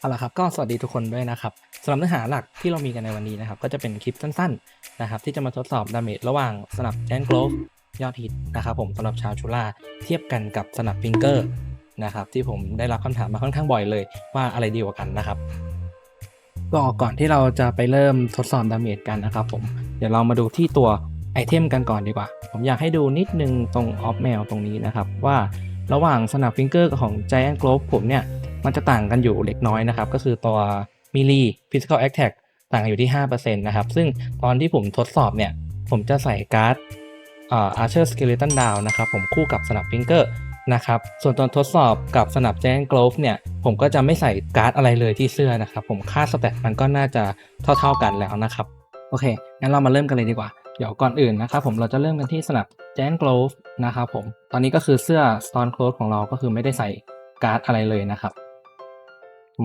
เอาละครับก็สวัสดีทุกคนด้วยนะครับสำหรับเนื้อหาหลักที่เรามีกันในวันนี้นะครับ ก็จะเป็นคลิปสั้นๆนะครับ ที่จะมาทดสอบดาเมจระหว่างสนับแจนโกลฟยอดฮิตนะครับผมสำหรับชาวชูล่าเทียบกันกับสนับฟิงเกอร์นะครับ ที่ผมได้รับคำถามมาค่อนข้างบ่อยเลย ว่าอะไรดีกว่ากันนะครับก็ก่อนที่เราจะไปเริ่มทดสอบดาเมจกันนะครับ ผมเดี๋ยวเรามาดูที่ตัวไอเทมกันก่อนดีกว่า ผมอยากให้ดูนิดนึงตรงออฟแมวตรงนี้นะครับว่าระหว่างสนับฟิงเกอร์ของ Giant Globe ผมเนี่ย มันจะต่างกันอยู่เล็กน้อยนะครับ ก็คือตัวมิลี physical attack ต่างกันอยู่ที่ 5%นะครับ ซึ่งตอนที่ผมทดสอบเนี่ย ผมจะใส่การ์ดอา archer skeleton down นะครับ ผมคู่กับสนับฟิงเกอร์นะครับ ส่วนตอนทดสอบกับสนับ giant glove เนี่ย ผมก็จะไม่ใส่การ์ดอะไรเลยที่เสื้อนะครับ ผมค่าสแตทมันก็น่าจะเท่า ๆกันแล้วนะครับ โอเค งั้นเรามาเริ่มกันเลยดีกว่า เดี๋ยวก่อนอื่นนะครับผมเราจะเริ่มกันที่สนับ giant glove นะครับผม ตอนนี้ก็คือเสื้อ stone cloth ของเราก็คือไม่ได้ใส่การ์ดอะไรเลยนะครับ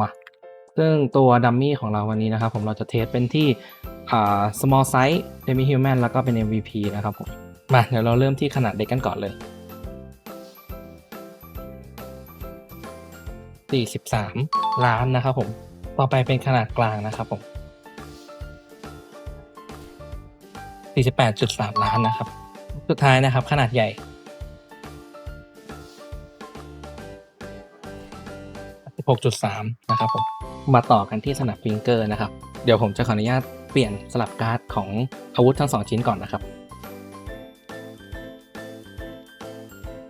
มาซึ่งตัวดัมมี่ของเราวันนี้นะครับผมเราจะเทสเป็นที่ small size demi human แล้วก็เป็น MVP นะครับผม มาเดี๋ยวเราเริ่มที่ขนาดเล็กกันก่อนเลย 43 ล้านนะครับผม ต่อไปเป็นขนาดกลางนะครับผม 48.3 ล้านนะครับ สุดท้ายนะครับขนาดใหญ่ 16.3 นะครับผม มาต่อกันที่สนับฟิงเกอร์นะครับ เดี๋ยวผมจะขออนุญาตเปลี่ยนสลับการ์ดของอาวุธทั้งสองชิ้นก่อนนะครับ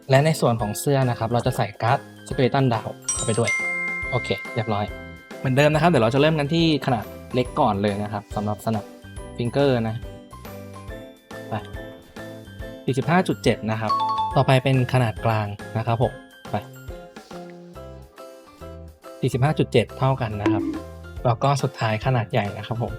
และในส่วนของเสื้อนะครับ เราจะใส่การ์ดสเปรตันดาวเข้าไปด้วย โอเค เรียบร้อย เหมือนเดิมนะครับ เดี๋ยวเราจะเริ่มกันที่ขนาดเล็กก่อนเลยนะครับสำหรับสนับฟิงเกอร์นะไป45.7 นะครับ ต่อไปเป็นขนาดกลางนะครับผม 45.7 เท่ากันนะครับ แล้วก็สุดท้ายขนาดใหญ่นะครับผม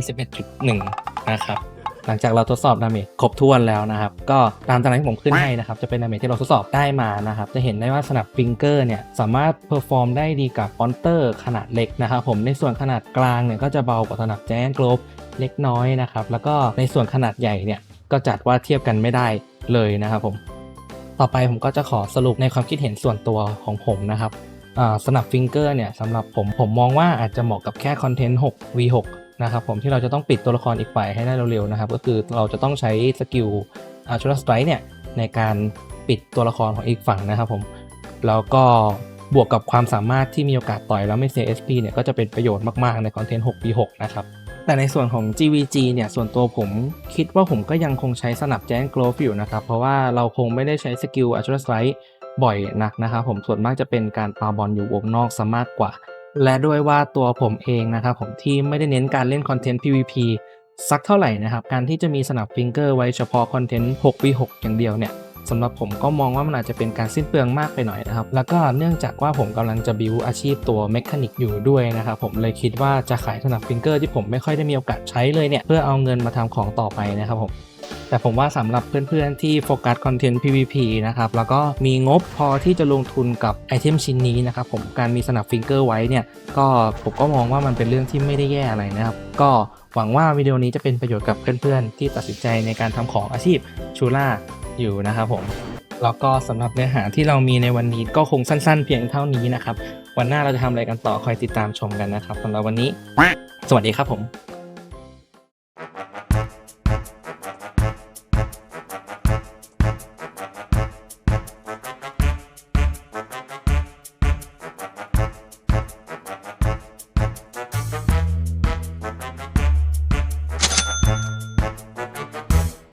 41.1 นะครับ หลังจากเราทดสอบดาเมจครบถ้วนแล้วนะครับ ก็ตามตารางที่ผมขึ้นให้นะครับ จะเป็นดาเมจที่เราทดสอบได้มานะครับ จะเห็นได้ว่าสนับฟิงเกอร์เนี่ย สามารถเพอร์ฟอร์มได้ดีกับฟอนเตอร์ขนาดเล็กนะครับผม ในส่วนขนาดกลางเนี่ย ก็จะเบากว่าสนับแจนโกลบเล็กน้อยนะครับ แล้วก็ในส่วนขนาดใหญ่เนี่ย ก็จัดว่าเทียบกันไม่ได้เลยนะครับผม ต่อไปผมก็จะขอสรุปในความคิดเห็นส่วนตัวของผมนะครับสนับฟิงเกอร์เนี่ยสำหรับผมผมมองว่าอาจจะเหมาะกับแค่คอนเทนต์6 v6 นะครับผมที่เราจะต้องปิดตัวละครอีกฝ่ายให้ได้เร็วๆนะครับก็คือเราจะต้องใช้สกิลอาชูรัสไตร์เนี่ยในการปิดตัวละครของอีกฝั่งนะครับผมแล้วก็บวกกับความสามารถที่มีโอกาสต่อยแล้วไม่เสีย SP เนี่ยก็จะเป็นประโยชน์มากๆในคอนเทนต์6 v6 นะครับ แต่ในส่วนของ GVG เนี่ย ส่วนตัวผมคิดว่าผมก็ยังคงใช้สนับแจ้งโกลฟอยู่นะครับ เพราะว่าเราคงไม่ได้ใช้สกิลอั t ร a สไ i ท์บ่อยนักนะครับผมส่วนมากจะเป็นการปาบอลอยู่วงนอกซะมากกว่า และด้วยว่าตัวผมเองนะครับผมที่ไม่ได้เน้นการเล่นคอนเทนต์ PVP สักเท่าไหร่นะครับ การที่จะมีสนับฟิงเกอร์ไว้เฉพาะคอนเทนต์ 6v6 อย่างเดียวเนี่ย สำหรับผมก็มองว่ามันอาจจะเป็นการสิ้นเปลืองมากไปหน่อยนะครับ แล้วก็เนื่องจากว่าผมกำลังจะบิวอาชีพตัวเมคานิกอยู่ด้วยนะครับผมเลยคิดว่าจะขายสนับฟิงเกอร์ที่ผมไม่ค่อยได้มีโอกาสใช้เลยเนี่ยเพื่อเอาเงินมาทำของต่อไปนะครับผมแต่ผมว่าสำหรับเพื่อนๆที่โฟกัสคอนเทนต์ PVP นะครับ แล้วก็มีงบพอที่จะลงทุนกับไอเทมชิ้นนี้นะครับผมการมีสนับฟิงเกอร์ไว้เนี่ย ก็ผมก็มองว่ามันเป็นเรื่องที่ไม่ได้แย่อะไรนะครับ ก็หวังว่าวิดีโอนี้จะเป็นประโยชน์กับเพื่อนๆ ที่ตัดสินใจในการทำของอาชีพชูล่า อยู่นะครับผม แล้วก็สำหรับเนื้อหาที่เรามีในวันนี้ก็คงสั้นๆ เพียงเท่านี้นะครับ วันหน้าเราจะทำอะไรกันต่อคอยติดตามชมกันนะครับสำหรับวันนี้ สวัสดีครับผม